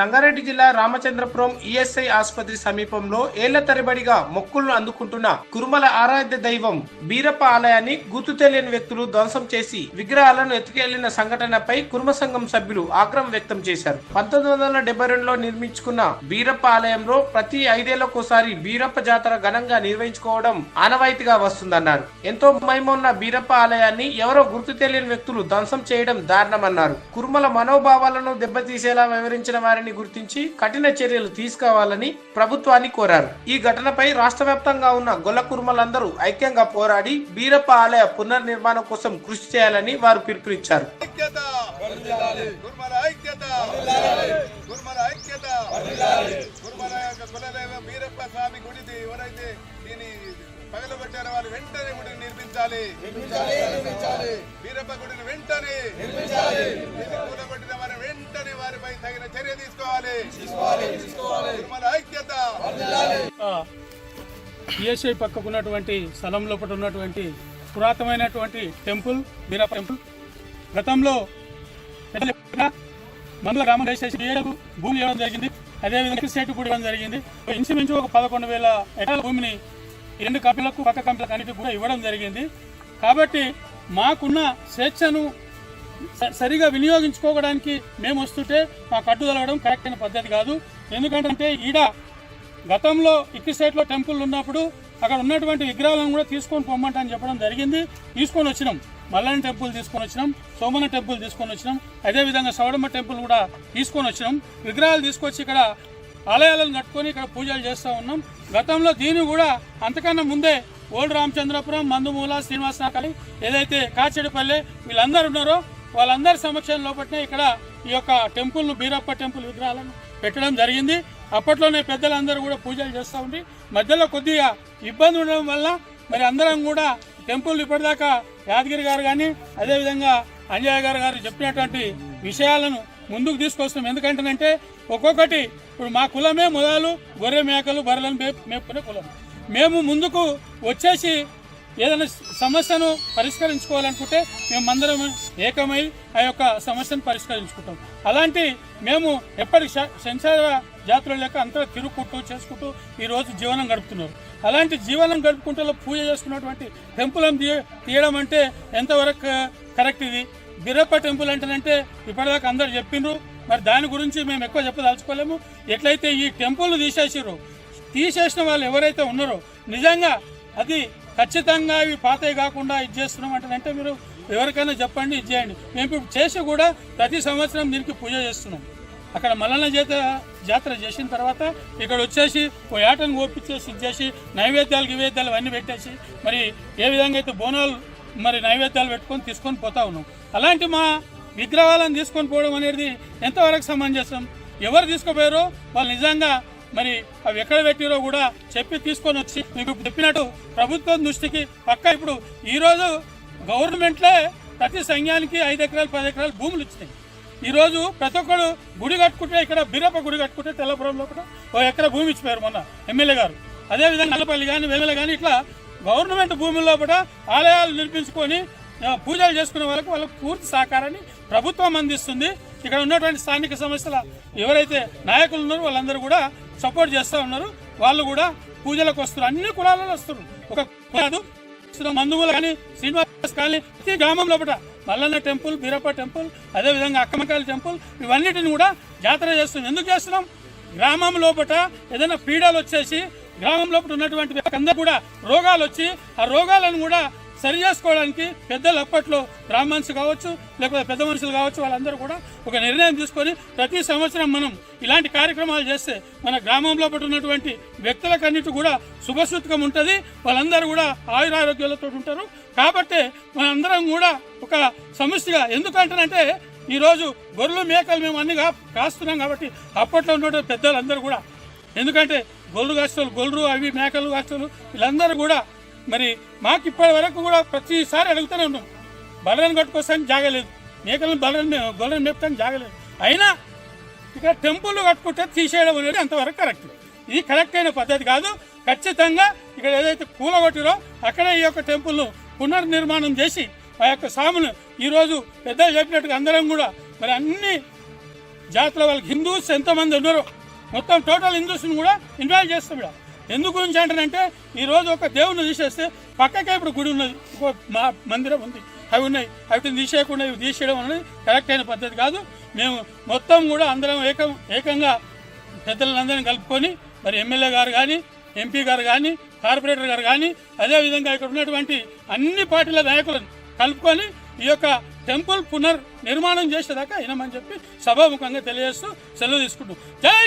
సంగారెడ్డి జిల్లా రామచంద్రపురం ఈఎస్ఐ ఆసుపత్రి సమీపంలో ఏళ్ళ తరబడిగా మొక్కులను అందుకుంటున్న కురుమల ఆరాధ్య దైవం బీరప్ప ఆలయాన్ని గుర్తు తెలియని వ్యక్తులు ధ్వంసం చేసి విగ్రహాలను ఎత్తుకెళ్ళిన సంఘటనపై కుర్మ సంఘం సభ్యులు ఆగ్రహం వ్యక్తం చేశారు. పంతొమ్మిది వందల డెబ్బై రెండులో నిర్మించుకున్న బీరప్ప ఆలయంలో ప్రతి ఐదేళ్ళకోసారి బీరప్ప జాతర ఘనంగా నిర్వహించుకోవడం ఆనవాయితీగా వస్తుందన్నారు. ఎంతో మహిమ బీరప్ప ఆలయాన్ని ఎవరో గుర్తు తెలియని వ్యక్తులు ధ్వంసం చేయడం దారుణమన్నారు. కుర్మల మనోభావాలను దెబ్బతీసేలా వివరించిన వారిని గుర్తించి కఠిన చర్యలు తీసుకోవాలని ప్రభుత్వాన్ని కోరారు. ఈ ఘటనపై రాష్ట్ర వ్యాప్తంగా ఉన్న గొల్ల కుర్మలందరూ ఐక్యంగా పోరాడి బీరప్ప ఆలయ పునర్నిర్మాణం కోసం కృషి చేయాలని వారు పిలుపునిచ్చారు. ఐక్యత! కుర్మల ఐక్యత! కుర్మల ఐక్యత! కుర్మల యొక్క కులదైవం వీరప్ప స్వామి గుడిది ఎవరైతే దీన్ని పగలగొట్టారో వాళ్ళు వెంటనే గుడిని నిర్మించాలి. వీరప్ప గుడిని వెంటనే కూలగొట్టిన వారి వెంటనే చర్య తీసుకోవాలి. కుర్మల ఐక్యత. ఈఎస్ఐ పక్కకు ఉన్నటువంటి స్థలం లోపల ఉన్నటువంటి పురాతనమైనటువంటి టెంపుల్ బీరప్ప టెంపుల్. గతంలో మందుల గ్రామం వేసేసి ఏడు భూమి ఇవ్వడం జరిగింది. అదేవిధంగా స్టేట్ కూడా ఇవ్వడం జరిగింది. ఇంచుమించు ఒక పదకొండు వేల ఎకరాల భూమిని ఈ రెండు కంపెనీలకు పక్క కంపెనీలకు అన్నిటికి కూడా ఇవ్వడం జరిగింది. కాబట్టి మాకున్న స్వేచ్ఛను సరిగా వినియోగించుకోవడానికి మేము వస్తుంటే మాకు అడ్డుదలగడం కరెక్ట్ అయిన పద్ధతి కాదు. ఎందుకంటే ఈడ గతంలో ఇక్కడి సైడ్లో టెంపుల్ ఉన్నప్పుడు అక్కడ ఉన్నటువంటి విగ్రహాలను కూడా తీసుకొని పొమ్మంటని చెప్పడం జరిగింది. తీసుకొని వచ్చినాం. మల్లన్న టెంపుల్ తీసుకొని వచ్చినాం. సోమన టెంపుల్ తీసుకొని వచ్చినాం. అదేవిధంగా సౌడమ్మ టెంపుల్ కూడా తీసుకొని వచ్చినాం. విగ్రహాలు తీసుకొచ్చి ఇక్కడ ఆలయాలను కట్టుకొని ఇక్కడ పూజలు చేస్తూ ఉన్నాం. గతంలో దీన్ని కూడా అంతకన్నా ముందే ఓల్డ్ రామచంద్రపురం మందుమూల శ్రీనివాసనాకలి ఏదైతే కాచెడిపల్లె వీళ్ళందరూ ఉన్నారో వాళ్ళందరి సమక్షం లోపలనే ఇక్కడ ఈ యొక్క టెంపుల్ను బీరప్ప టెంపుల్ విగ్రహాలను పెట్టడం జరిగింది. అప్పట్లోనే పెద్దలందరూ కూడా పూజలు చేస్తూ ఉండి మధ్యలో కొద్దిగా ఇబ్బంది ఉండడం వల్ల మరి అందరం కూడా టెంపుల్ ఇప్పటిదాకా యాదగిరి గారు కానీ అదేవిధంగా అంజయ్య గారు గారు చెప్పినటువంటి విషయాలను ముందుకు తీసుకొస్తాం ఎందుకంటేనంటే ఒక్కొక్కటి ఇప్పుడు మా కులమే మొదలు గొర్రె మేకలు బర్రెలను మేపుకునే కులం. మేము ముందుకు వచ్చేసి ఏదైనా సమస్యను పరిష్కరించుకోవాలనుకుంటే మేమందరం ఏకమై ఆ యొక్క సమస్యను పరిష్కరించుకుంటాం. అలాంటి మేము ఎప్పటి సంచార జాతర లేక అంతా తిరుగుకుంటూ చేసుకుంటూ ఈరోజు జీవనం గడుపుతున్నారు. అలాంటి జీవనం గడుపుకుంటూ పూజ చేసుకున్నటువంటి టెంపులం తీయడం అంటే ఎంతవరకు కరెక్ట్ ఇది? బిరప్ప టెంపుల్ అంటేనంటే ఇప్పటిదాకా అందరు చెప్పిండ్రు మరి దాని గురించి మేము ఎక్కువ చెప్పదలుచుకోలేము. ఎట్లయితే ఈ టెంపుల్ తీసేసారు తీసేసిన వాళ్ళు ఎవరైతే ఉన్నారో నిజంగా అది ఖచ్చితంగా ఇవి పాతవి కాకుండా ఇది చేస్తున్నాం అంటే మీరు ఎవరికైనా చెప్పండి ఇది చేయండి. మేము ఇప్పుడు చేసి కూడా ప్రతి సంవత్సరం దీనికి పూజ చేస్తున్నాం. అక్కడ మల్లన్న జాతర జాతర చేసిన తర్వాత ఇక్కడ వచ్చేసి ఓ ఏటను ఓపించేసి ఇది చేసి నైవేద్యాలు గివేద్యాలు అవన్నీ పెట్టేసి మరి ఏ విధంగా అయితే బోనాలు మరి నైవేద్యాలు పెట్టుకొని తీసుకొని పోతా ఉన్నాం. అలాంటి మా విగ్రహాలను తీసుకొని పోవడం అనేది ఎంతవరకు సమంజసం? ఎవరు తీసుకుపోయారో వాళ్ళు నిజంగా మరి అవి ఎక్కడ పెట్టిరో కూడా చెప్పి తీసుకొని వచ్చి మీకు చెప్పినట్టు ప్రభుత్వం దృష్టికి పక్క ఇప్పుడు ఈరోజు గవర్నమెంట్లే ప్రతి సంఘానికి ఐదు ఎకరాలు పది ఎకరాలు భూములు ఇచ్చినాయి. ఈరోజు ప్రతి ఒక్కరు గుడి కట్టుకుంటే ఇక్కడ బీరప్ప గుడి కట్టుకుంటే తెల్లపురంలో కూడా ఓ ఎకరా భూమి ఇచ్చిపోయారు మొన్న ఎమ్మెల్యే గారు. అదేవిధంగా నల్లపల్లి కానీ వెల్లెల కానీ ఇట్లా గవర్నమెంట్ భూముల్లో కూడా ఆలయాలు నిర్మించుకొని పూజలు చేసుకునే వాళ్ళకి వాళ్ళకి పూర్తి సహకారాన్ని ప్రభుత్వం అందిస్తుంది. ఇక్కడ ఉన్నటువంటి స్థానిక సంస్థల ఎవరైతే నాయకులు ఉన్నారో వాళ్ళందరూ కూడా సపోర్ట్ చేస్తూ ఉన్నారు. వాళ్ళు కూడా పూజలకు వస్తారు అన్ని కులాలలో వస్తారు ఒక కాదు మందుమూల కానీ శ్రీనివాస్ కానీ ప్రతి గ్రామం లోపల మల్లన్న టెంపుల్ బీరప్ప టెంపుల్ అదేవిధంగా అక్కమకాయల టెంపుల్ ఇవన్నిటిని కూడా జాతర చేస్తున్నాం. ఎందుకు చేస్తున్నాం? గ్రామం లోపల ఏదైనా పీడలు వచ్చేసి గ్రామం లోపల ఉన్నటువంటి అందరూ కూడా రోగాలు వచ్చి ఆ రోగాలను కూడా సరి చేసుకోవడానికి పెద్దలు అప్పట్లో బ్రాహ్మణ్స్ కావచ్చు లేకపోతే పెద్ద మనుషులు కావచ్చు వాళ్ళందరూ కూడా ఒక నిర్ణయం తీసుకొని ప్రతి సంవత్సరం మనం ఇలాంటి కార్యక్రమాలు చేస్తే మన గ్రామంలో ఉన్నటువంటి వ్యక్తులకన్నిటి కూడా శుభసూతకం ఉంటుంది. వాళ్ళందరూ కూడా ఆయురారోగ్యాలతో ఉంటారు. కాబట్టి మనందరం కూడా ఒక సమస్యగా ఎందుకంటానంటే ఈరోజు గొర్రెలు మేకలు మేము అన్ని కాస్తున్నాం కాబట్టి అప్పట్లో ఉన్న పెద్దలందరూ కూడా ఎందుకంటే గొర్రెలు కాస్తలు గొర్రెలు అవి మేకలు కాస్తలు వీళ్ళందరూ కూడా మరి మాకు ఇప్పటి వరకు కూడా ప్రతిసారి అడుగుతూనే ఉన్నాం. బలరని కట్టుకోవడానికి జాగలేదు. మేకలను బలరని గొర్రెలను మేపుతాను జాగలేదు. అయినా ఇక్కడ టెంపుల్ కట్టుకుంటే తీసేయడం అనేది అంతవరకు కరెక్ట్. ఇది కరెక్ట్ అయిన పద్ధతి కాదు. ఖచ్చితంగా ఇక్కడ ఏదైతే కూలగొట్టిరో అక్కడే ఈ యొక్క టెంపుల్ను పునర్నిర్మాణం చేసి ఆ యొక్క సామును ఈరోజు పెద్దలు చెప్పినట్టుగా అందరం కూడా మరి అన్ని జాతర వాళ్ళకి హిందూస్ ఎంతమంది ఉన్నారో మొత్తం టోటల్ హిందూస్ని కూడా ఇన్వాల్వ్ చేస్తాం ఇక్కడ. ఎందుకు గురించి అంటారంటే ఈరోజు ఒక దేవుని తీసేస్తే పక్కకే ఇప్పుడు గుడి ఉన్నది. ఇంకో మా మందిరం ఉంది. అవి ఉన్నాయి. అవి తీసేయకుండా ఇవి తీసేయడం అనేది కరెక్ట్ అయిన పద్ధతి కాదు. మేము మొత్తం కూడా అందరం ఏకం ఏకంగా పెద్దలందరినీ కలుపుకొని మరి ఎమ్మెల్యే గారు కానీ ఎంపీ గారు కానీ కార్పొరేటర్ గారు కానీ అదేవిధంగా ఇక్కడ ఉన్నటువంటి అన్ని పార్టీల నాయకులను కలుపుకొని ఈ యొక్క టెంపుల్ పునర్ నిర్మాణం చేసేదాకా వినమని చెప్పి సభాముఖంగా తెలియజేస్తూ సెలవు తీసుకుంటాం జై